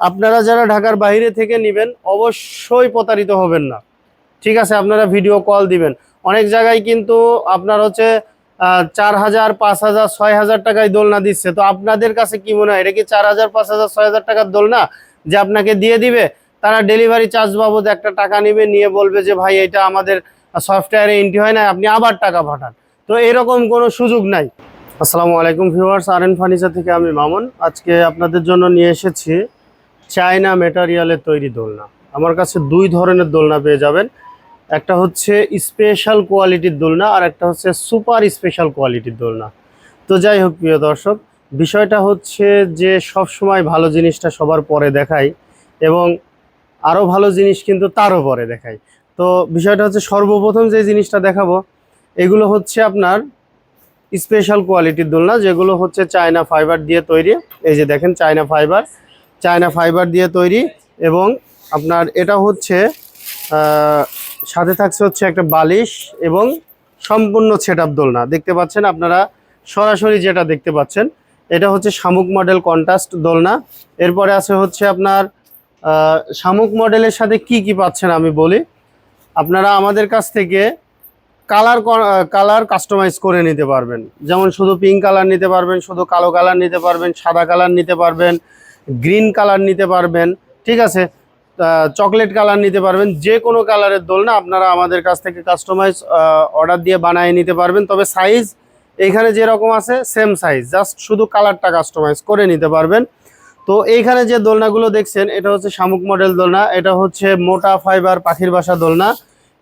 আপনারা যারা ঢাকার বাইরে থেকে নেবেন, অবশ্যই প্রতারিত হবেন না। ঠিক আছে, আপনারা ভিডিও কল দিবেন। অনেক জায়গায় কিন্তু আপনার হচ্ছে চার হাজার, পাঁচ হাজার, ছয় হাজার টাকায় দোলনা দিচ্ছে। তো আপনাদের কাছে কি মনে হয়? এটা কি চার হাজার, পাঁচ হাজার, ছয় হাজার টাকার দোলনা যে আপনাকে দিয়ে দিবে? তারা ডেলিভারি চার্জ বাবদ একটা টাকা নেবে, নিয়ে বলবে যে, ভাই, এটা আমাদের সফটওয়্যারে এন্ট্রি হয় না আপনি আবার টাকা পাঠান। তো এরকম কোনো সুযোগ নাই। আসসালামু আলাইকুম ভিউয়ার্স আর এন ফার্নিচার থেকে আমি মামুন। আজকে আপনাদের জন্য নিয়ে এসেছি চায়না মেটারিয়ালের তৈরি দোলনা। আমার কাছে দুই ধরনের দোলনা পেয়ে যাবেন। একটা হচ্ছে স্পেশাল কোয়ালিটির দোলনা আর একটা হচ্ছে সুপার স্পেশাল কোয়ালিটির দোলনা। তো যাই হোক, প্রিয় দর্শক, বিষয়টা হচ্ছে যে সব সময় ভালো জিনিসটা সবার পরে দেখাই এবং আরও ভালো জিনিস কিন্তু তারও পরে দেখাই। তো বিষয়টা হচ্ছে সর্বপ্রথম যে জিনিসটা দেখাবো, এগুলো হচ্ছে আপনার স্পেশাল কোয়ালিটির দোলনা যেগুলো হচ্ছে চায়না ফাইবার দিয়ে তৈরি। এই যে দেখেন, চায়না ফাইবার চায়না ফাইবার দিয়ে তৈরি এবং আপনার এটা হচ্ছে সাথে থাকছে হচ্ছে একটা বালিশ এবং সম্পূর্ণ সেট দোলনা। দেখতে পাচ্ছেন আপনারা সরাসরি যেটা দেখতে পাচ্ছেন, এটা হচ্ছে শামুক মডেল কন্ট্রাস্ট দোলনা। এরপরে আছে হচ্ছে আপনার শামুক মডেলের সাথে কি কি পাচ্ছেন আমি বলি। আপনারা আমাদের কাছ থেকে কালার কালার কাস্টমাইজ করে নিতে পারবেন। যেমন শুধু পিঙ্ক কালার নিতে পারবেন, শুধু কালো কালার নিতে পারবেন, সাদা কালার নিতে পারবেন গ্রিন কালার নিতে পারবেন, ঠিক আছে? চকলেট কালার নিতে পারবেন, যে কোনো কালারের দোলনা আপনারা আমাদের কাছ থেকে কাস্টমাইজ অর্ডার দিয়ে বানিয়ে নিতে পারবেন। তবে সাইজ এইখানে যেরকম আছে সেম সাইজ জাস্ট শুধু কালারটা কাস্টমাইজ করে নিতে পারবেন। তো এইখানে যে দোলনাগুলো দেখছেন, এটা হচ্ছে শামুক মডেল দোলনা, এটা হচ্ছে মোটা ফাইবার পাখির বাসা দোলনা,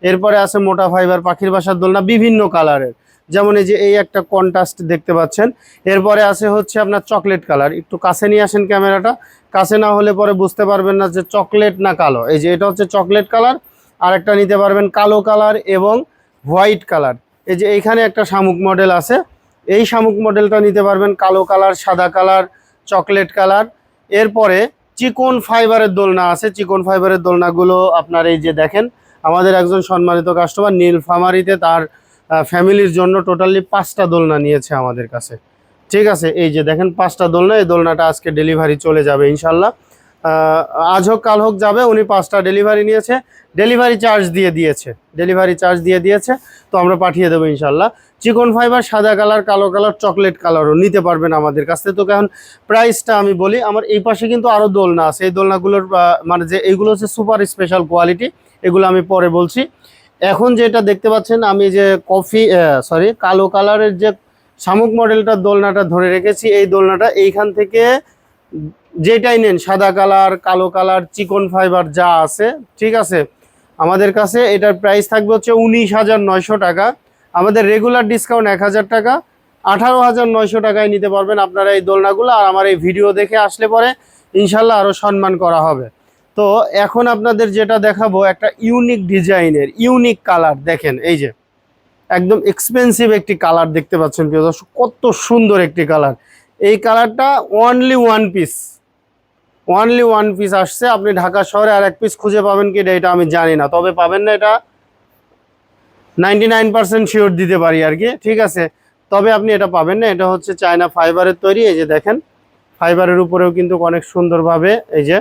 এরপরে আছে মোটা ফাইবার পাখির বাসার দোলনা, বিভিন্ন কালারের। যেমন এই যে এই একটা কন্ট্রাস্ট দেখতে পাচ্ছেন। এরপরে আছে হচ্ছে আপনার চকলেট কালার একটু কাছে নিয়ে আসেন ক্যামেরাটা। কাছে না হলে পরে বুঝতে পারবেন না যে চকলেট না কালো। এই যে এটা হচ্ছে চকলেট কালার আর একটা নিতে পারবেন কালো কালার এবং হোয়াইট কালার এই যে এইখানে একটা শামুক মডেল আছে। এই শামুক মডেলটা নিতে পারবেন কালো কালার সাদা কালার চকলেট কালার এরপরে চিকন ফাইবারের দোলনা আছে। চিকন ফাইবারের দোলনাগুলো আপনার এই যে দেখেন, আমাদের একজন সম্মানিত কাস্টমার নীল নীলফামারিতে তার ফ্যামিলির জন্য টোটালি পাঁচটা দোলনা নিয়েছে আমাদের কাছে। ঠিক আছে, এই যে দেখেন পাঁচটা দোলনা, এই দোলনাটা আজকে ডেলিভারি চলে যাবে ইনশাল্লাহ। আজ হোক, কাল হোক যাবে, উনি পাঁচটা ডেলিভারি নিয়েছে। ডেলিভারি চার্জ দিয়ে দিয়েছে, ডেলিভারি চার্জ দিয়ে দিয়েছে, তো আমরা পাঠিয়ে দেবো ইনশাল্লাহ। চিকন ফাইবার, সাদা কালার, কালো কালার, চকলেট কালারও নিতে পারবেন আমাদের কাছ থেকে। তো এখন প্রাইসটা আমি বলি, আমার এই পাশে কিন্তু আরও দোলনা আছে। এই দোলনাগুলোর মানে যে এইগুলো হচ্ছে সুপার স্পেশাল কোয়ালিটি, এগুলো আমি পরে বলছি। এখন যেটা দেখতে পাচ্ছেন, আমি যে কফি সরি কালো কালারের যে শামুক মডেলটার দোলনাটা ধরে রেখেছি, এই দোলনাটা এইখান থেকে যেটাই নেন, সাদা কালার, কালো কালার, চিকন ফাইবার যা আছে, ঠিক আছে? আমাদের কাছে এটার প্রাইস থাকবে হচ্ছে উনিশ হাজার নয়শো টাকা। আমাদের রেগুলার ডিসকাউন্ট এক হাজার টাকা। আঠারো হাজার নয়শো টাকায় নিতে পারবেন আপনারা এই দোলনাগুলো, আর আমার এই ভিডিও দেখে আসলে পরে ইনশাল্লাহ আরও সম্মান করা হবে। তো এখন আপনাদের যেটা দেখাবো একটা ইউনিক ডিজাইনের ইউনিক কালার দেখেন, এই যে, একদম এক্সপেন্সিভ একটি কালার দেখতে পাচ্ছেন, প্রিয় দর্শক, কত সুন্দর একটি কালার এই কালারটা only one piece only one piece আসছে। আপনি ঢাকা শহরে আর এক পিস খুঁজে পাবেন কি এটা আমি জানি না। তবে পাবেন না এটা নাইনটি নাইন পার্সেন্ট শিওর দিতে পারি আর কি, ঠিক আছে? তবে আপনি এটা পাবেন না, এটা হচ্ছে চায়না ফাইবারের তৈরি, এই যে দেখেন ফাইবারের উপরেও কিন্তু অনেক সুন্দরভাবে এই যে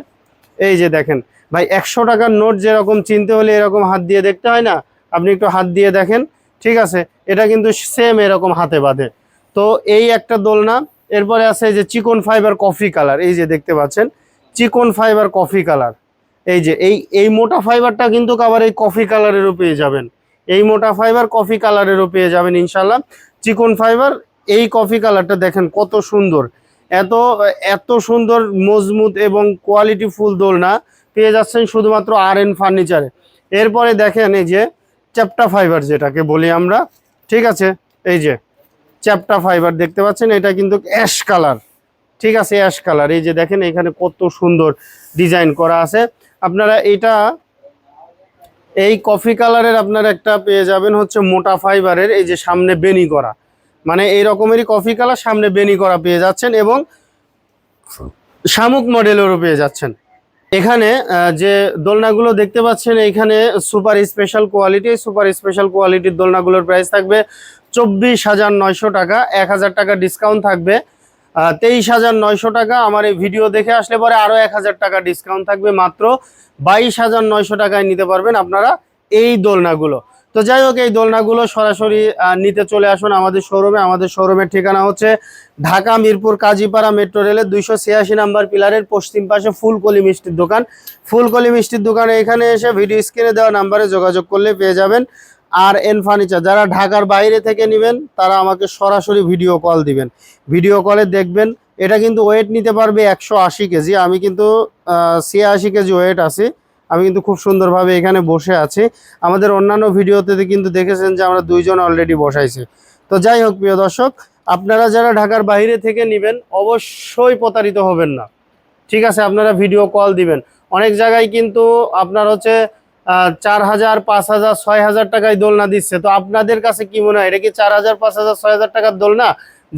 এই যে দেখেন, ভাই একশো টাকার নোট যেরকম চিনতে হলে এরকম হাত দিয়ে দেখতে হয় না? আপনি একটু হাত দিয়ে দেখেন, ঠিক আছে? এটা কিন্তু সেম এরকম হাতে বাঁধে। তো এই একটা দোলনা, এরপরে আছে যে চিকন ফাইবার কফি কালার এই যে দেখতে পাচ্ছেন, চিকন ফাইবার কফি কালার এই যে, এই এই মোটা ফাইবারটা কিন্তু আবার এই কফি কালারেরও পেয়ে যাবেন। এই মোটা ফাইবার কফি কালারেরও পেয়ে যাবেন ইনশাল্লাহ চিকন ফাইবার এই কফি কালারটা দেখেন কত সুন্দর। এত এত সুন্দর, মজবুত এবং কোয়ালিটি ফুল দোলনা পেয়ে যাচ্ছেন শুধুমাত্র আর এন ফার্নিচারে এরপরে দেখেন এই যে চ্যাপটা ফাইবার যেটাকে বলি আমরা, ঠিক আছে? এই যে চ্যাপটা ফাইবার দেখতে পাচ্ছেন, এটা কিন্তু অ্যাশ কালার ঠিক আছে? অ্যাশ কালার এই যে দেখেন এখানে কত সুন্দর ডিজাইন করা আছে। আপনারা এটা, এই কফি কালারের আপনারা একটা পেয়ে যাবেন হচ্ছে মোটা ফাইবারের এই যে সামনে বেনি করা। মানে এই রকমেরই কফি কালার সামনে বেনি করা পেয়ে যাচ্ছেন এবং শামুক মডেলেরও পেয়ে যাচ্ছেন। এখানে যে দোলনাগুলো দেখতে পাচ্ছেন, এখানে super special quality super special কোয়ালিটির দোলনাগুলোর প্রাইস থাকবে চব্বিশ হাজার নয়শো টাকা, এক হাজার টাকা ডিসকাউন্ট থাকবে। তেইশ হাজার নয়শো টাকা, আমার এই ভিডিও দেখে আসলে পরে আরও এক হাজার টাকা ডিসকাউন্ট থাকবে, মাত্র বাইশ হাজার নয়শো টাকায় নিতে পারবেন আপনারা এই দোলনাগুলো। তো যাই হোক, এই দোলনাগুলো সরাসরি নিতে চলে আসুন আমাদের শোরুমে আমাদের শোরুমের ঠিকানা হচ্ছে ঢাকা মিরপুর কাজীপাড়া মেট্রো রেলের দুইশো ছিয়াশি নাম্বার পিলারের পশ্চিম পাশে ফুলকলি মিষ্টির দোকান। ফুলকলি মিষ্টির দোকানে এখানে এসে ভিডিও স্ক্রিনে দেওয়া নাম্বারে যোগাযোগ করলে পেয়ে যাবেন। আর এন ফার্নিচার যারা ঢাকার বাইরে থেকে নেবেন, তারা আমাকে সরাসরি ভিডিও কল দিবেন। ভিডিও কলে দেখবেন, এটা কিন্তু ওয়েট নিতে পারবে একশো আশি কেজি। আমি কিন্তু ছিয়াশি কেজি ওয়েট আছি। আমি কিন্তু খুব সুন্দরভাবে এখানে বসে আছি। আমাদের অন্যান্য ভিডিওতে কিন্তু দেখেছেন যে আমরা দুইজন অলরেডি বসাইছি। তো যাই হোক, প্রিয় দর্শক, আপনারা যারা ঢাকার বাইরে থেকে নেবেন, অবশ্যই প্রতারিত হবেন না। ঠিক আছে, আপনারা ভিডিও কল দিবেন। অনেক জায়গায় কিন্তু আপনার হচ্ছে চার হাজার, পাঁচ হাজার, ছয় হাজার টাকায় দোলনা দিচ্ছে। তো আপনাদের কাছে কি মনে হয়, এটা কি চার হাজার, পাঁচ হাজার, ছয় হাজার টাকার দোলনা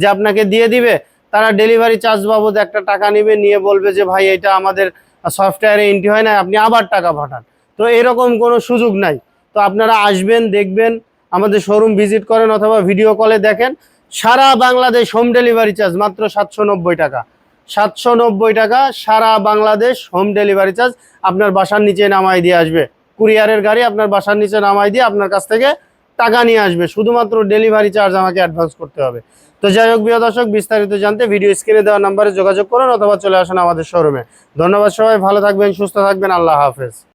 যে আপনাকে দিয়ে দিবে? তারা ডেলিভারি চার্জ বাবদ একটা টাকা নেবে, নিয়ে বলবে যে, ভাই, এটা আমাদের সফটওয়্যারে এন্ট্রি হয় না, আপনি আবার টাকা পাঠান। তো এরকম কোনো সুযোগ নাই। তো আপনারা আসবেন, দেখবেন, আমাদের শোরুম ভিজিট করেন অথবা ভিডিও কলে দেখেন। সারা বাংলাদেশ হোম ডেলিভারি চার্জ মাত্র সাতশো নব্বই টাকা। সাতশো নব্বই টাকা সারা বাংলাদেশ হোম ডেলিভারি চার্জ আপনার বাসার নিচে নামাই দিয়ে আসবে। কুরিয়ারের গাড়ি আপনার বাসার নিচে নামাই দিয়ে আপনার কাছ থেকে টাকা নিয়ে আসবে। শুধুমাত্র ডেলিভারি চার্জ আমাকে অ্যাডভান্স করতে হবে। তো যাই হোক, প্রিয় দর্শক, বিস্তারিত জানতে ভিডিও স্ক্রিনে দেওয়া নাম্বারে যোগাযোগ করুন অথবা চলে আসুন আমাদের শোরুমে ধন্যবাদ সবাই, ভালো থাকবেন, সুস্থ থাকবেন, আল্লাহ হাফেজ।